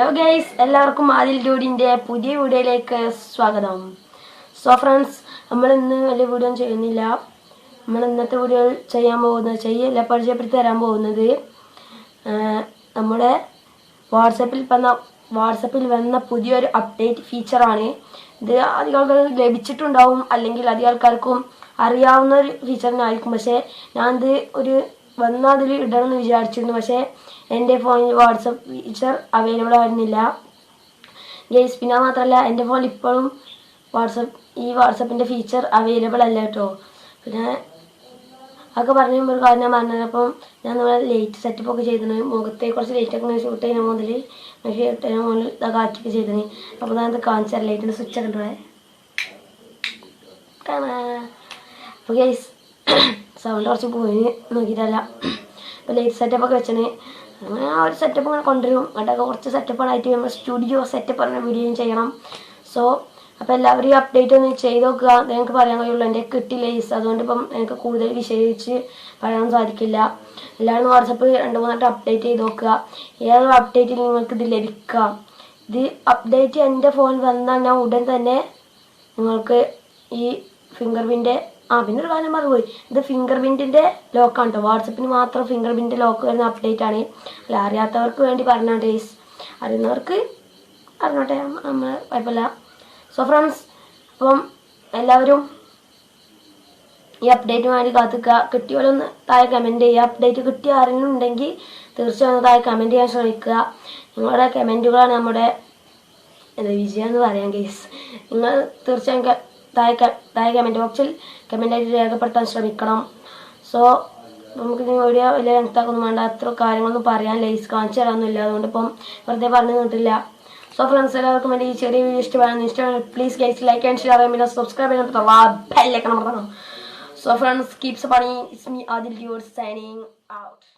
Hello guys എല്ലാവർക്കും ആദിൽ ഡൂഡിന്റെ പുതിയ വീഡിയോയിലേക്ക് സ്വാഗതം. സോ ഫ്രണ്ട്സ് നമ്മൾ ഇന്ന് വലിയ വീഡിയോ ചെയ്യുന്നില്ല. നമ്മൾ ഇന്നത്തെ വീഡിയോ ചെയ്യാൻ പോകുന്നത് ചെയ്യല്ല പരിചയപ്പെടുത്തി തരാൻ പോകുന്നത് നമ്മുടെ വാട്സപ്പിൽ വന്ന വാട്സപ്പിൽ വന്ന പുതിയൊരു അപ്ഡേറ്റ് ഫീച്ചറാണ് ഇത് അധികം ആൾക്കാർക്ക് ലഭിച്ചിട്ടുണ്ടാവും അല്ലെങ്കിൽ അധികം ആൾക്കാർക്കും അറിയാവുന്ന ഒരു ഫീച്ചറിനായിരിക്കും പക്ഷേ ഞാനിത് ഒരു വന്ന അതിൽ ഇടണം എന്ന് വിചാരിച്ചിരുന്നു. പക്ഷേ എന്റെ ഫോണിൽ വാട്സപ്പ് ഫീച്ചർ അവൈലബിൾ ആയിരുന്നില്ല. ഗെയ്സ് പിന്നെ മാത്രമല്ല എന്റെ ഫോണിൽ ഇപ്പോഴും വാട്സപ്പ് ഈ വാട്സപ്പിന്റെ ഫീച്ചർ അവൈലബിൾ അല്ല കേട്ടോ. പിന്നെ അതൊക്കെ പറഞ്ഞു ഒരു കാര്യം ഞാൻ പറഞ്ഞത് അപ്പം ഞാൻ നമ്മളെ ലൈറ്റ് സെറ്റപ്പ് ഒക്കെ ചെയ്തിന്. മുഖത്തെ കുറച്ച് ലേറ്റ് ഒക്കെ ഷൂട്ട് ചെയ്യുന്ന മുതൽ ഷൂട്ട് ചെയ്യുന്ന മുതൽ ഇതൊക്കെ ആക്കിയൊക്കെ ചെയ്തിന്. അപ്പോൾ ഞാനത് കാണിച്ചാൽ കാണിച്ചു ലൈറ്റിന്റെ സ്വിച്ച് ഒക്കെ ഉണ്ടോ അപ്പോൾ ഗൈസ് സൗണ്ട് കുറച്ച് പോയി നോക്കിയിട്ടല്ല. അപ്പോൾ ലൈറ്റ് സെറ്റപ്പ് ഒക്കെ വെച്ചാണ്. അങ്ങനെ ആ ഒരു സെറ്റപ്പ് ഇങ്ങനെ കൊണ്ടുവരും. അതൊക്കെ കുറച്ച് സെറ്റപ്പുകളായിട്ട് നമ്മൾ സ്റ്റുഡിയോ സെറ്റപ്പ് പറഞ്ഞ വീഡിയോയും ചെയ്യണം. സോ അപ്പോൾ എല്ലാവരും ഈ അപ്ഡേറ്റ് ഒന്ന് ചെയ്ത് നോക്കുക. നിങ്ങൾക്ക് പറയാൻ കഴിയുള്ളൂ. എന്റെ കിട്ടി ഈസ് അതുകൊണ്ട് ഇപ്പം എനിക്ക് കൂടുതൽ വിശേഷിച്ച് പറയാൻ സാധിക്കില്ല. എല്ലാവരും വാട്സപ്പ് രണ്ട് മൂന്നായിട്ട് അപ്ഡേറ്റ് ചെയ്ത് നോക്കുക. ഏതൊരു അപ്ഡേറ്റിൽ നിങ്ങൾക്ക് ഇത് ലഭിക്കാം? ഇത് അപ്ഡേറ്റ് എന്റെ ഫോൺ വന്നാൽ ഞാൻ ഉടൻ തന്നെ നിങ്ങൾക്ക് ഈ ഫിംഗർ പ്രിന്റ് ആ പിന്നെ ഒരു കാര്യം മറന്നുപോയി ഇത് ഫിംഗർ പ്രിന്റിന്റെ ലോക്കാണ് കേട്ടോ വാട്സപ്പിന് മാത്രം ഫിംഗർ പ്രിന്റ് ലോക്ക് വരുന്ന അപ്ഡേറ്റ് ആണ്. അല്ല അറിയാത്തവർക്ക് വേണ്ടി പറഞ്ഞാൽ ഡേയ്സ് അറിയുന്നവർക്ക് അറിഞ്ഞോട്ടെ നമ്മൾ കുഴപ്പമില്ല. സോ ഫ്രണ്ട്സ് അപ്പം എല്ലാവരും ഈ അപ്ഡേറ്റിന് വേണ്ടി കാത്തുക്കുക. കിട്ടിയോലൊന്ന് താഴെ കമന്റ് ചെയ്യുക. അപ്ഡേറ്റ് കിട്ടിയ ആരെങ്കിലും ഉണ്ടെങ്കിൽ തീർച്ചയായും താഴെ കമന്റ് ചെയ്യാൻ ശ്രമിക്കുക. നിങ്ങളുടെ കമന്റുകളാണ് നമ്മുടെ വിജയം എന്ന് പറയാം കേസ് നിങ്ങൾ തീർച്ചയായും താഴെ കമന്റ് ബോക്സിൽ കമന്റായിട്ട് രേഖപ്പെടുത്താൻ ശ്രമിക്കണം. സോ നമുക്ക് വീഡിയോ വലിയ ലെങ്ത്താക്കൊന്നും വേണ്ട. അത്ര കാര്യങ്ങളൊന്നും പറയാൻ ലൈസ് കാണിച്ചു തരാനൊന്നുമില്ല. അതുകൊണ്ട് ഇപ്പം വെറുതെ പറഞ്ഞു നിന്നിട്ടില്ല. സോ ഫ്രണ്ട്സ് എല്ലാവർക്കും വേണ്ടി ഈ ചെറിയ വീഡിയോ ഇഷ്ടമാണ് ഇഷ്ടമാണ് please guys like and share ചെയ്യാൻ പിന്നെ സബ്സ്ക്രൈബ് ചെയ്യാൻ ബെല്ലൈക്കണം സോ ഫ്രണ്ട്സ് കീപ്സ് പണി it's me Adil your signing out